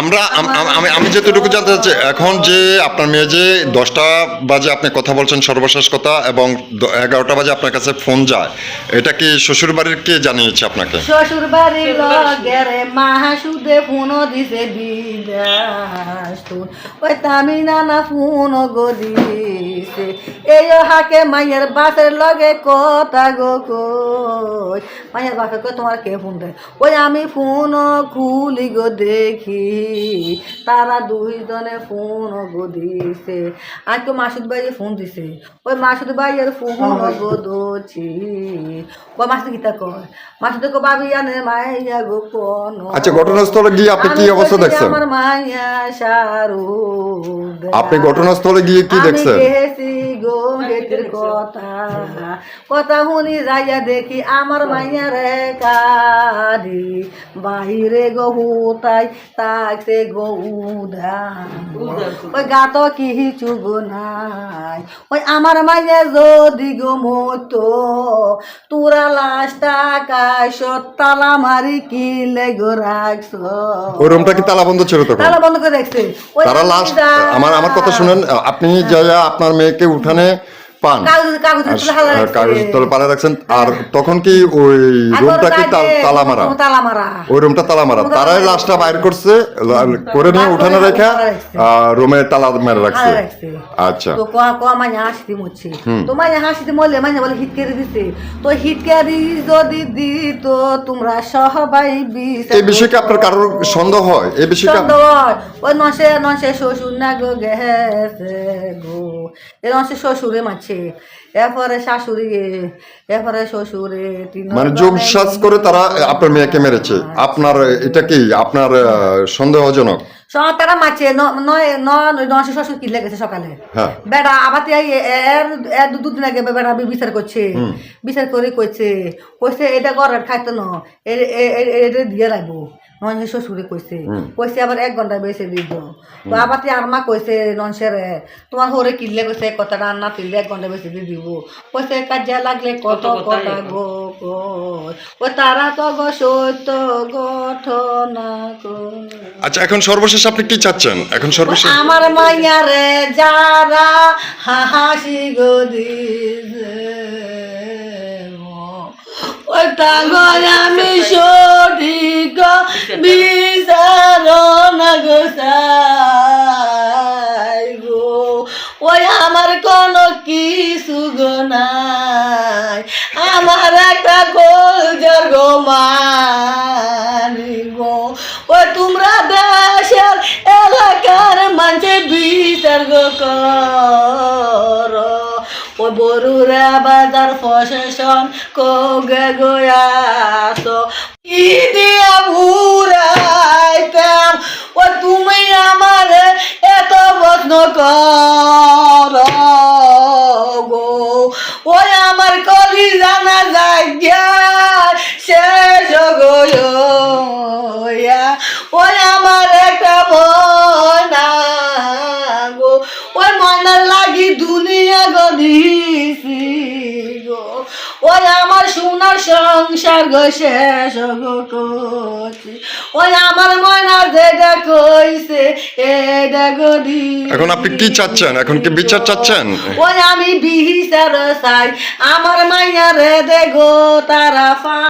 আমরা, আম- আম- যেটুকু জানতে চাচ্ছি, এখন যে আপনার মেয়ে যে দশটা বাজে আপনি কথা বলছেন সর্বশেষ কথা এবং এগারোটা বাজে আপনার কাছে ফোন যায়, এটা কি শ্বশুর বাড়ির কে জানিয়েছে আপনাকে? শ্বশুর বাড়ির লগেরে মাহাসুদে ফোন দিছে, বিদাস ওই তামি নানা ফোন গো দিছে এই হাকে মাইয়ের বাসের লগে কথা গো কই? মাইয়ের বাসের কই তোমার কে ফোন দেয়? ওই আমি ফোন খুলি গো দেখি। তারা দুইজনে ফোন গো দিছে আজকে মাসুদ ভাই ফোন দিছে। ওই মাসুদ ভাইয়ের ফোন গো দোছি ওই মাসুদ গীতা কয় মাসুদ কো বাবি আনে মাইয়া গো কোন আচ্ছা ঘটনাস্থলে গিয়ে আপনি কি অবস্থা দেখছেন? আমার মাইয়া সারু আপনি ঘটনাস্থলে গিয়ে কি দেখছেন? আমি গো গেতির কথা। কথা। শুনি যাইয়া দেখি আমার মাইয়া রে কারি বাহিরে গো হুতাই তাকছে গো ওই গাত কি চুগো নাই। ওই আমার মাইয়া যদি গো মতো তোরা লাশ টাকায় সত্তালা মারি কি লেগো রাখছ। ওই রুমটা কি তালা বন্ধ ছিল তখন? তালা বন্ধ করে ওই তারা লাস্ট আমার আমার কথা শুনেন আপনি যাইয়া আপনার মেয়েকে উঠানে અને পান। তুলে পালে রাখছেন। আর তখন কি ওই রুমটা কি তাল- মারা? তালা মারা। ওই রুমটা তালা মারা। তারাই লাশটা বাইর করছে করে নিয়ে উঠানে রেখা রুমে তালা মেরে রাখছে। আচ্ছা। তো কোয়া কোয়া হাসিতে মরছে। তো হাসিতে মরলে মাইয়া বলে হিট কেড়ে দিছে। তো হিট কেড়ে যদি দিত তোমরা সবাই এই বিষয়ে কি আপনার কারোর সন্দেহ হয়? এই বিষয়ে সন্দেহ হয়। ওই নসে নসে শ্বশুর না গো গেছে গো। এ নসে শ্বশুরে মারছে। এরপরে শাশুড়ি এরপরে শ্বশুরে মানে করে তারা আপনার মেয়েকে মেরেছে আপনার এটা কি আপনার সন্দেহজনক তারা মারছে ন- নয় শ্বশুর কিনলে গেছে সকালে হ্যাঁ বেটা আবার এর দুদিন আগে বেটা বি- বিচার করছে বিচার করে কইছে কইছে এটা ঘরের খাইতো না এটা দিয়ে লাগবো নয় শ্বশুরে কইছে কইছে আবার এক ঘণ্টা বেশি দিব তো আবার তে আর মা কইছে ননসেরে তোমার হরে কিনলে কইছে কথা রান্না তিনলে এক ঘণ্টা বেশি দিয়ে দিব। কইছে কাজে লাগলে কত কথা গো ও তারা তো গো সত্য ঘটনা আচ্ছা এখন সর্বশেষ আপনি কি চাচ্ছেন? এখন সর্বশেষ আমার মাইয়ারে যারা হাসি গো দিছে তাগর আমি ওই আমার কোনো কিছু নাই। আমার একটা গোলজার গো গো। ওই তোমরা দেশের এলাকার মানুষে বিচার গো কর। ওই বরুরা বাজার প্রশাসন কোগে গোয়াস কি দিয়া ওই মনার লাগি দুনিয়া গো দিছি গো ওই আমার সোনার সংসার গো শেষ গো করছি। ওই আমার মনা যেটা কইছে এটা গো এখন আপনি কি চাচ্ছেন? এখন কি বিচার চাচ্ছেন? ওই আমি বিচার চাই আমার মাইয়া রে দে গো তারা